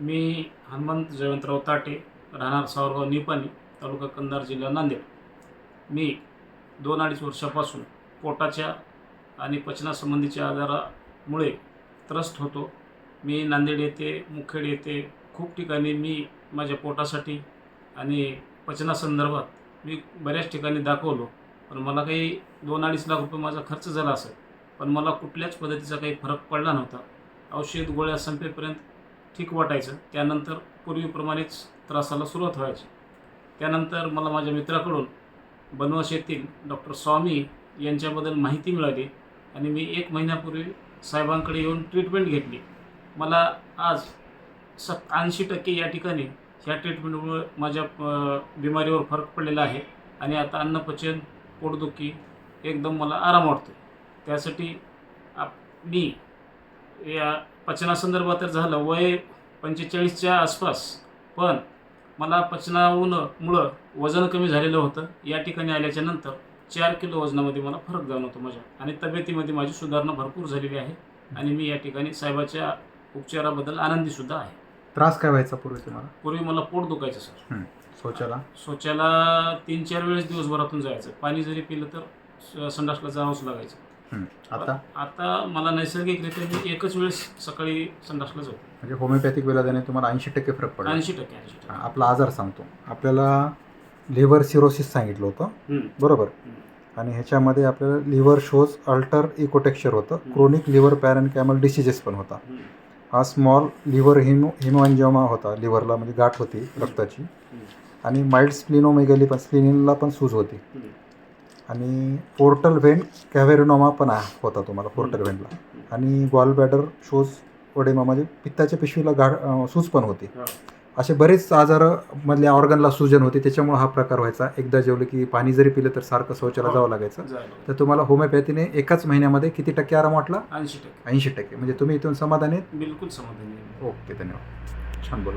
मी हनुमंत जयवंतराव ताटे राहणार सावरगाव निपाणी तालुका कंधार जिल्हा नांदेड. मी दोन अडीच वर्षापासून पोटाच्या आणि पचनासंबंधीच्या आजारामुळे त्रस्त होतो. मी नांदेड येथे मुखेड येथे खूप ठिकाणी मी माझ्या पोटासाठी आणि पचनासंदर्भात मी बऱ्याच ठिकाणी दाखवलो. पण मला काही दोन अडीच लाख रुपये माझा खर्च झाला असेल. पण मला कुठल्याच पद्धतीचा काही फरक पडला नव्हता. औषध गोळ्या संपेपर्यंत ठीक वाटायचं. त्यानंतर पूर्वीप्रमाणेच त्रासाला सुरुवात व्हायची. त्यानंतर मला माझ्या मित्राकडून बनवास येथील डॉक्टर स्वामी यांच्याबद्दल माहिती मिळाली आणि मी एक महिन्यापूर्वी साहेबांकडे येऊन ट्रीटमेंट घेतली. मला आज सत ऐंशी टक्के या ठिकाणी ह्या ट्रीटमेंटमुळे माझ्या बिमारीवर फरक पडलेला आहे आणि आता अन्नपचन पोटदुखी एकदम मला आराम वाटतो त्यासाठी आप मी या पचनासंदर्भात तर झालं वय पंचेचाळीसच्या आसपास. पण मला पचनामुळं मुळं वजन कमी झालेलं होतं. या ठिकाणी आल्याच्यानंतर चार किलो वजनामध्ये मला फरक जाणवतो माझ्या. आणि तब्येतीमध्ये माझी सुधारणा भरपूर झालेली आहे. आणि मी या ठिकाणी साहेबाच्या उपचाराबद्दल आनंदीसुद्धा आहे. त्रास काय व्हायचा पूर्वी तुम्हाला? पूर्वी मला पोट दुखायचं सर. शौचाला? शौचाला तीन चार वेळेस दिवसभरातून जायचं. पाणी जरी पिलं तर संडासला जावंच लागायचं. आता? आता मला नैसर्गिकरित्या मी एकच वेळेस सकाळी संडासला जातो म्हणजे होमिओपॅथिक इलाजाने तुम्हाला ऐंशी टक्के फरक पडला. ऐंशी टक्के ऐंशी टक्के. आपला आजार सांगतो. आपल्याला लिव्हर सिरोसिस सांगितलं होतं. बरोबर. आणि ह्याच्यामध्ये आपल्याला लिव्हर शोज अल्टर इकोटेक्चर होतं. Chronic liver parenchymal diseases पण होता. हं, स्मॉल लिव्हर हिमो हिमोअंजोमा होता लिव्हरला म्हणजे गाठ होती रक्ताची. आणि माइल्ड स्प्लिनोमेगली पण स्प्लिनिनला पण सूज होती. आणि पोर्टल व्हेन कॅव्हेरिनोमा पण आहे होता तुम्हाला पोर्टल व्हेनला आणि गॉल बॅडर शोज ओडेमा म्हणजे पित्ताच्या पिशवीला अं, सूज पण होती. असे बरेच आजार मधल्या ऑर्गनला सूजन होते. त्याच्यामुळे हा प्रकार व्हायचा. एकदा जेवलं की पाणी जरी पिलं तर सारखं शौचाला जावं लागायचं. तर तुम्हाला होमिओपॅथीने एकाच महिन्यामध्ये किती टक्के आराम वाटला? ऐंशी टक्के. ऐंशी टक्के. म्हणजे तुम्ही इथून समाधानी? बिलकुल समाधानी. ओके धन्यवाद. छान बोला